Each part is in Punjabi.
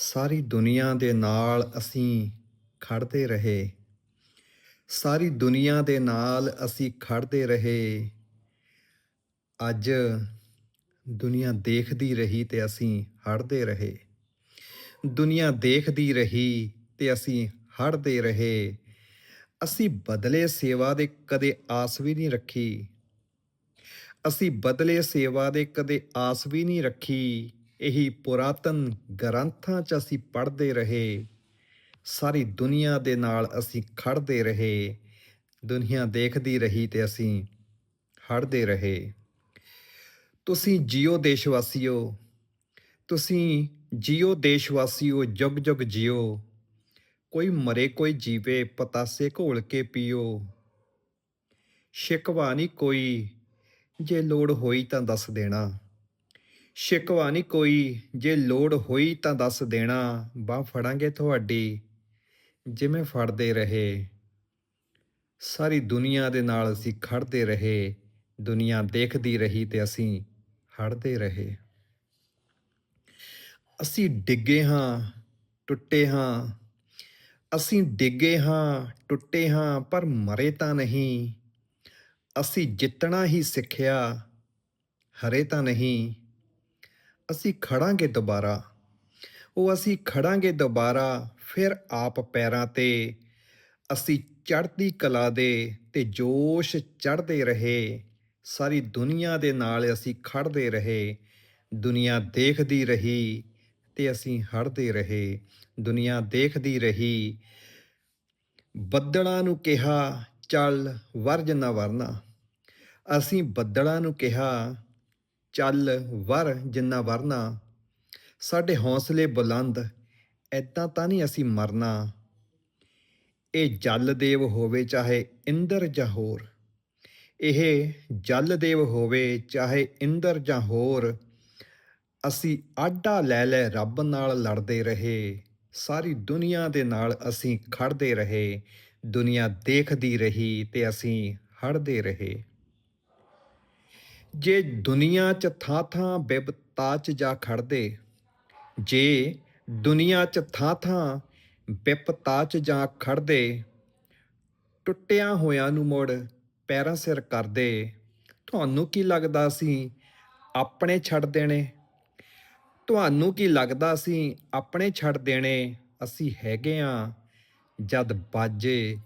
ਸਾਰੀ ਦੁਨੀਆ ਦੇ ਨਾਲ ਅਸੀਂ ਖੜਦੇ ਰਹੇ। ਸਾਰੀ ਦੁਨੀਆ ਦੇ ਨਾਲ ਅਸੀਂ ਖੜਦੇ ਰਹੇ। ਅੱਜ ਦੁਨੀਆ ਦੇਖਦੀ ਰਹੀ ਤੇ ਅਸੀਂ ਹੜਦੇ ਰਹੇ। ਦੁਨੀਆ ਦੇਖਦੀ ਰਹੀ ਤੇ ਅਸੀਂ ਹੜਦੇ ਰਹੇ। ਅਸੀਂ ਬਦਲੇ ਸੇਵਾ ਦੇ ਕਦੇ ਆਸ ਵੀ ਨਹੀਂ ਰੱਖੀ। ਅਸੀਂ ਬਦਲੇ ਸੇਵਾ ਦੇ ਕਦੇ ਆਸ ਵੀ ਨਹੀਂ ਰੱਖੀ। ਇਹੀ ਪੁਰਾਤਨ ਗ੍ਰੰਥਾਂ 'ਚ ਅਸੀਂ ਪੜ੍ਹਦੇ ਰਹੇ। ਸਾਰੀ ਦੁਨੀਆ ਦੇ ਨਾਲ ਅਸੀਂ ਖੜਦੇ ਰਹੇ। ਦੁਨੀਆ ਦੇਖਦੀ ਰਹੀ ਤੇ ਅਸੀਂ ਹੜਦੇ ਰਹੇ। ਤੁਸੀਂ ਜੀਓ ਦੇਸ਼ ਵਾਸੀਓ ਤੁਸੀਂ ਜੀਓ ਦੇਸ਼ ਵਾਸੀਓ ਜੁਗ ਜੁਗ ਜਿਓ। ਕੋਈ ਮਰੇ, ਕੋਈ ਜੀਵੇ, ਪਤਾਸੇ ਘੋਲ ਕੇ ਪੀਓ। ਸ਼ਿਕਵਾ ਨਹੀਂ ਕੋਈ, ਜੇ ਲੋੜ ਹੋਈ ਤਾਂ ਦੱਸ ਦੇਣਾ। ਸ਼ਿਕਵਾ ਨਹੀਂ ਕੋਈ। ਜੇ ਲੋੜ ਹੋਈ ਤਾਂ ਦੱਸ ਦੇਣਾ। ਬਾਹ ਫੜਾਂਗੇ ਤੁਹਾਡੀ। ਜਿਵੇਂ ਫੜਦੇ ਰਹੇ। ਸਾਰੀ ਦੁਨੀਆ ਦੇ ਨਾਲ ਅਸੀਂ ਖੜਦੇ ਰਹੇ। ਦੁਨੀਆ ਦੇਖਦੀ ਰਹੀ ਤੇ ਅਸੀਂ ਹੜਦੇ ਰਹੇ। ਅਸੀਂ ਡਿੱਗੇ ਹਾਂ, ਟੁੱਟੇ ਹਾਂ। ਅਸੀਂ ਡਿੱਗੇ ਹਾਂ, ਟੁੱਟੇ ਹਾਂ, ਪਰ ਮਰੇ ਤਾਂ ਨਹੀਂ। ਅਸੀਂ ਜਿੱਤਣਾ ਹੀ ਸਿੱਖਿਆ, ਹਰੇ ਤਾਂ ਨਹੀਂ। ਅਸੀਂ ਖੜਾਂਗੇ ਦੁਬਾਰਾ, ਉਹ ਅਸੀਂ ਖੜਾਂਗੇ ਦੁਬਾਰਾ, ਫਿਰ ਆਪ ਪੈਰਾਂ ਤੇ ਅਸੀਂ ਚੜ੍ਹਦੀ ਕਲਾ ਦੇ ਤੇ ਜੋਸ਼ ਚੜ੍ਹਦੇ ਰਹੇ। ਸਾਰੀ ਦੁਨੀਆ ਦੇ ਨਾਲ ਅਸੀਂ ਖੜਦੇ ਰਹੇ, ਦੁਨੀਆ ਦੇਖਦੀ ਰਹੀ ਤੇ ਅਸੀਂ ਹੜਦੇ ਰਹੇ, ਦੁਨੀਆ ਦੇਖਦੀ ਰਹੀ। ਬੱਦਲਾਂ ਨੂੰ ਕਿਹਾ, ਚੱਲ ਵਰਜ ਨਾ ਵਰਨਾ। ਅਸੀਂ ਬੱਦਲਾਂ ਨੂੰ ਕਿਹਾ ਚੱਲ ਵਰ ਜਿੰਨਾ ਵਰਨਾ। ਸਾਡੇ ਹੌਸਲੇ ਬੁਲੰਦ ਐਦਾਂ ਤਾਂ ਨਹੀਂ ਅਸੀਂ ਮਰਨਾ। ਇਹ ਜਲ ਦੇਵ ਹੋਵੇ ਚਾਹੇ ਇੰਦਰ ਜਾਂ ਹੋਰ। ਇਹ ਜਲ ਦੇਵ ਹੋਵੇ ਚਾਹੇ ਇੰਦਰ ਜਾਂ ਹੋਰ। ਅਸੀਂ ਆਡਾ ਲੈ ਲੈ ਰੱਬ ਨਾਲ ਲੜਦੇ ਰਹੇ। ਸਾਰੀ ਦੁਨੀਆ ਦੇ ਨਾਲ ਅਸੀਂ ਖੜਦੇ ਰਹੇ। ਦੁਨੀਆ ਦੇਖਦੀ ਰਹੀ ਤੇ ਅਸੀਂ ਹੜਦੇ ਰਹੇ। ਜੇ ਦੁਨੀਆ 'ਚ ਥਾਂ ਥਾਂ ਬਿਪਤਾ 'ਚ ਜਾ ਖੜਦੇ, ਜੇ ਦੁਨੀਆ 'ਚ ਥਾਂ ਥਾਂ ਬਿਪਤਾ 'ਚ ਜਾ ਖੜਦੇ, ਟੁੱਟਿਆਂ ਹੋਇਆਂ ਨੂੰ ਮੁੜ ਪੈਰਾਂ ਸਿਰ ਕਰਦੇ, ਤੁਹਾਨੂੰ ਕੀ ਲੱਗਦਾ ਸੀ ਆਪਣੇ ਛੱਡ ਦੇਣੇ? ਤੁਹਾਨੂੰ ਕੀ ਲੱਗਦਾ ਸੀ ਆਪਣੇ ਛੱਡ ਦੇਣੇ? ਅਸੀਂ ਹੈਗੇ ਆ ਜਦ ਬਾਜੇ,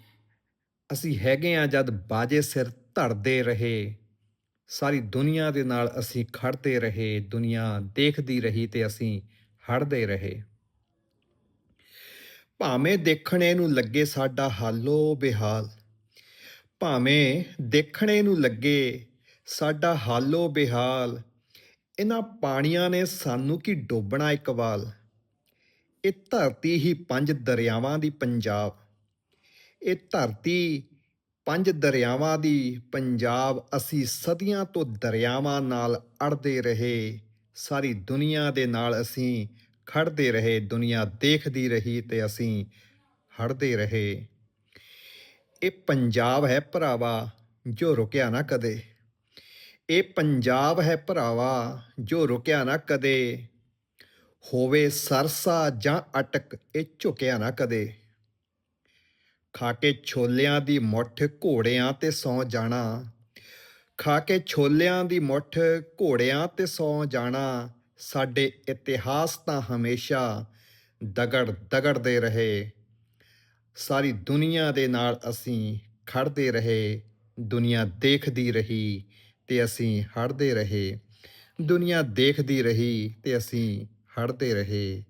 ਅਸੀਂ ਹੈਗੇ ਆ ਜਦ ਬਾਜੇ ਸਿਰ ਧੜਦੇ ਰਹੇ। ਸਾਰੀ ਦੁਨੀਆ ਦੇ ਨਾਲ ਅਸੀਂ ਖੜਦੇ ਰਹੇ, ਦੁਨੀਆ ਦੇਖਦੀ ਰਹੀ ਤੇ ਅਸੀਂ ਹੜਦੇ ਰਹੇ। ਭਾਵੇਂ ਦੇਖਣੇ ਨੂੰ ਲੱਗੇ ਸਾਡਾ ਹਾਲੋ ਬਿਹਾਲ, ਭਾਵੇਂ ਦੇਖਣੇ ਨੂੰ ਲੱਗੇ ਸਾਡਾ ਹਾਲੋ ਬਿਹਾਲ ਇਹਨਾਂ ਪਾਣੀਆਂ ਨੇ ਸਾਨੂੰ ਕੀ ਡੋਬਣਾ ਇਕਵਾਲ ਇਹ ਧਰਤੀ ਹੀ ਪੰਜ ਦਰਿਆਵਾਂ ਦੀ ਪੰਜਾਬ, ਇਹ ਧਰਤੀ ਪੰਜ ਦਰਿਆਵਾਂ ਦੀ ਪੰਜਾਬ ਅਸੀਂ ਸਦੀਆਂ ਤੋਂ ਦਰਿਆਵਾਂ ਨਾਲ ਅੜਦੇ ਰਹੇ। ਸਾਰੀ ਦੁਨੀਆ ਦੇ ਨਾਲ ਅਸੀਂ ਖੜਦੇ ਰਹੇ, ਦੁਨੀਆ ਦੇਖਦੀ ਰਹੀ ਤੇ ਅਸੀਂ ਹੜਦੇ ਰਹੇ। ਇਹ ਪੰਜਾਬ ਹੈ ਭਰਾਵਾ, ਜੋ ਰੁਕਿਆ ਨਾ ਕਦੇ। ਇਹ ਪੰਜਾਬ ਹੈ ਭਰਾਵਾ, ਜੋ ਰੁਕਿਆ ਨਾ ਕਦੇ। ਹੋਵੇ ਸਰਸਾ ਜਾਂ ਅਟਕ, ਇਹ ਝੁਕਿਆ ਨਾ ਕਦੇ। ਖਾ ਕੇ ਛੋਲਿਆਂ ਦੀ ਮੁੱਠ ਘੋੜਿਆਂ ਤੇ ਸੌ ਜਾਣਾ। ਖਾ ਕੇ ਛੋਲਿਆਂ ਦੀ ਮੁੱਠ ਘੋੜਿਆਂ ਤੇ ਸੌ ਜਾਣਾ। ਸਾਡੇ ਇਤਿਹਾਸ ਤਾਂ ਹਮੇਸ਼ਾ ਦਗੜ ਦਗੜਦੇ ਰਹੇ। ਸਾਰੀ ਦੁਨੀਆ ਦੇ ਨਾਲ ਅਸੀਂ ਖੜਦੇ ਰਹੇ। ਦੁਨੀਆ ਦੇਖਦੀ ਰਹੀ ਤੇ ਅਸੀਂ ਹੜਦੇ ਰਹੇ। ਦੁਨੀਆ ਦੇਖਦੀ ਰਹੀ ਤੇ ਅਸੀਂ ਹੜਦੇ ਰਹੇ।